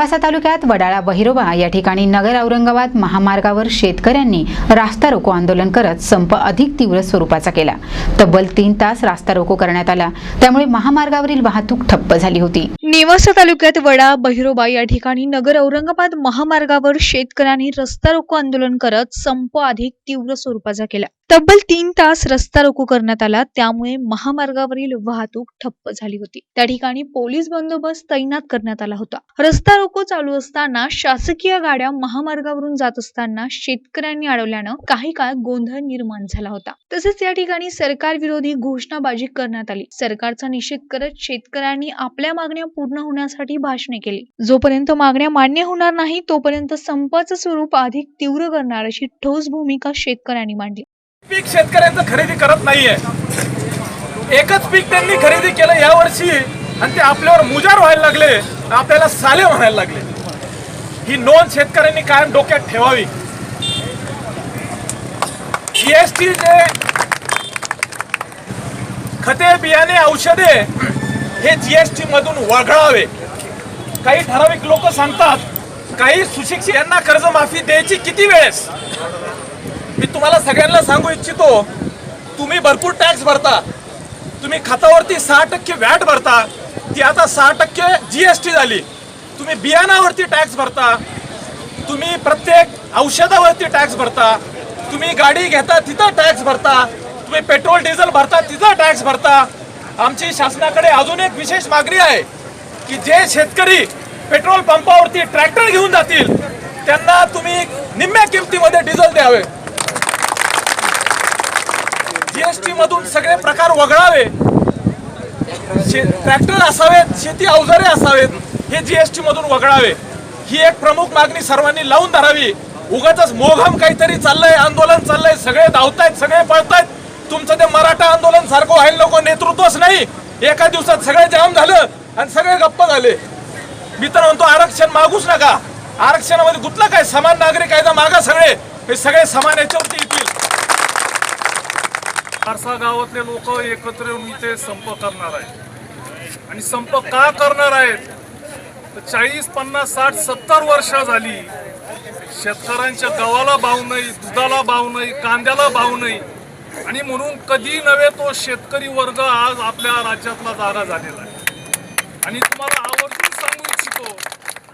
नेवासा तालुक्यात वडाळा बहिरोबा या ठिकाणी नगर औरंगाबाद महामार्गावर शेतकऱ्यांनी रास्ता रोको आंदोलन करत संप अधिक तीव्र स्वरूपाचा केला. तब्बल तीन तास रास्ता रोको करण्यात आला. त्यामुळे महामार्गावरील वाहतूक ठप्प झाली होती. नेवासा तालुक्यात वडा बहिरोबा या ठिकाणी नगर औरंगाबाद महामार्गावर शेतकऱ्यांनी रस्ता रोको आंदोलन करत संप अधिक तीव्र स्वरूपाचा केला. तब्बल तीन तास रस्ता रोको करण्यात आला. त्यामुळे महामार्गावरील वाहतूक ठप्प झाली होती. त्या ठिकाणी पोलीस बंदोबस्त तैनात करण्यात आला होता. रस्ता रोको चालू असताना शासकीय गाड्या महामार्गावरून जात असताना शेतकऱ्यांनी अडवल्यानं काही काळ गोंधळ निर्माण झाला होता. तसेच या ठिकाणी सरकार विरोधी घोषणाबाजी करण्यात आली. सरकारचा निषेध करत शेतकऱ्यांनी आपल्या मागण्या पूर्ण होण्यासाठी भाषणे केली. जोपर्यंत मागण्या मान्य होणार नाही तोपर्यंत संपाचं स्वरूप अधिक तीव्र करणार अशी ठोस भूमिका शेतकऱ्यांनी मांडली. पीक शेतकऱ्यांचं खरेदी करत नाहीये. एकच पीक त्यांनी खरेदी केलं यावर्षी आणि ते आपल्यावर मुजार व्हायला लागले आपल्याला साले म्हणायला लागले. ही नोंद शेतकऱ्यांनी कायम डोक्यात ठेवावी. जीएसटी जे खते बियाणे औषधे हे जीएसटी मधून वगळावे. काही ठराविक लोक सांगतात काही सुशिक्षित यांना कर्जमाफी द्यायची किती वेळेस? मी तुम्हाला सगळ्यांना सांगू इच्छितो तुम्ही भरपूर टॅक्स भरता. तुम्ही खतावरती सहा टक्के व्हॅट भरता. ती आता सहा टक्के जी एस टी झाली. तुम्ही बियाणावरती टॅक्स भरता. तुम्ही प्रत्येक औषधावरती टॅक्स भरता. तुम्ही गाडी घेता तिथं टॅक्स भरता. तुम्ही पेट्रोल डिझेल भरता तिथं टॅक्स भरता. आमची शासनाकडे अजून एक विशेष मागणी आहे की जे शेतकरी पेट्रोल पंपावरती ट्रॅक्टर घेऊन जातील त्यांना तुम्ही निम्म्या किमतीमध्ये डिझेल द्यावे. जीएसटी मधून सगळे प्रकार वगळावे. शे- ट्रॅक्टर असावेत शेती अवजारे असावेत हे जीएसटी मधून वगळावे. ही एक प्रमुख मागणी सर्वांनी लावून धरावी. उगाच मोघम काहीतरी चाललंय आंदोलन चाललंय सगळे धावतायत सगळे पळतायत. तुमचं ते मराठा आंदोलन सारखं व्हायला नको नेतृत्वच नाही. एका दिवसात सगळे जाम झालं आणि सगळे गप्प झाले. मी तर म्हणतो आरक्षण मागूच नका. आरक्षणामध्ये गुतलं काय? समान नागरिक कायदा मागा सगळे. हे सगळे समान याच्यावरती फारसा गावातले लोक एकत्र येऊन इथे संप करणार आहेत. आणि संप का करणार आहेत? तर चाळीस पन्नास साठ सत्तर वर्ष झाली शेतकऱ्यांच्या गव्हाला भाव नाही दुधाला भाव नाही कांद्याला भाव नाही. आणि म्हणून कधी नव्हे तो शेतकरी वर्ग आज आपल्या राज्यातला जागा झालेला आहे. आणि तुम्हाला आवर्जून सांगू इच्छितो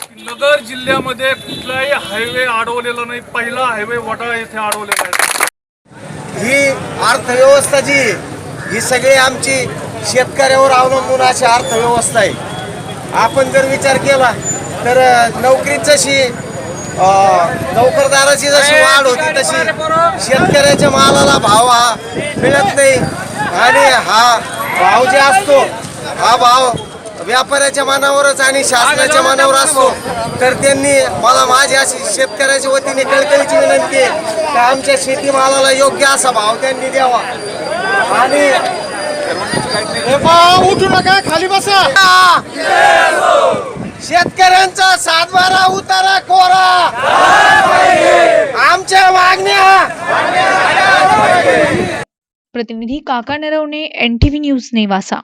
की नगर जिल्ह्यामध्ये कुठलाही हायवे अडवलेला नाही. पहिला हायवे वडाळा येथे अडवलेला आहे. ही अर्थव्यवस्था जी ही सगळी आमची शेतकऱ्यावर अवलंबून अशी अर्थव्यवस्था आहे. आपण जर विचार केला तर अ, नोकरीत जशी नोकरदाराची जशी वाढ होती तशी शेतकऱ्याच्या मालाला भाव हा मिळत नाही. आणि हा भाव जे असतो हा भाव व्यापाऱ्याच्या मनावरच आणि शासनाच्या मनावर असतो. तर त्यांनी मला माझी अशी शेतकऱ्याच्या वतीने कळकळीची विनंती आहे की आमच्या शेतीमालाला योग्य असा भाव त्यांनी द्यावा. आणि उठू नका खाली बसा. शेतकऱ्यांचा सातबारा उतारा कोरा. आमच्या मागण्या. प्रतिनिधी काका नरवणे एन न्यूज नेवासा.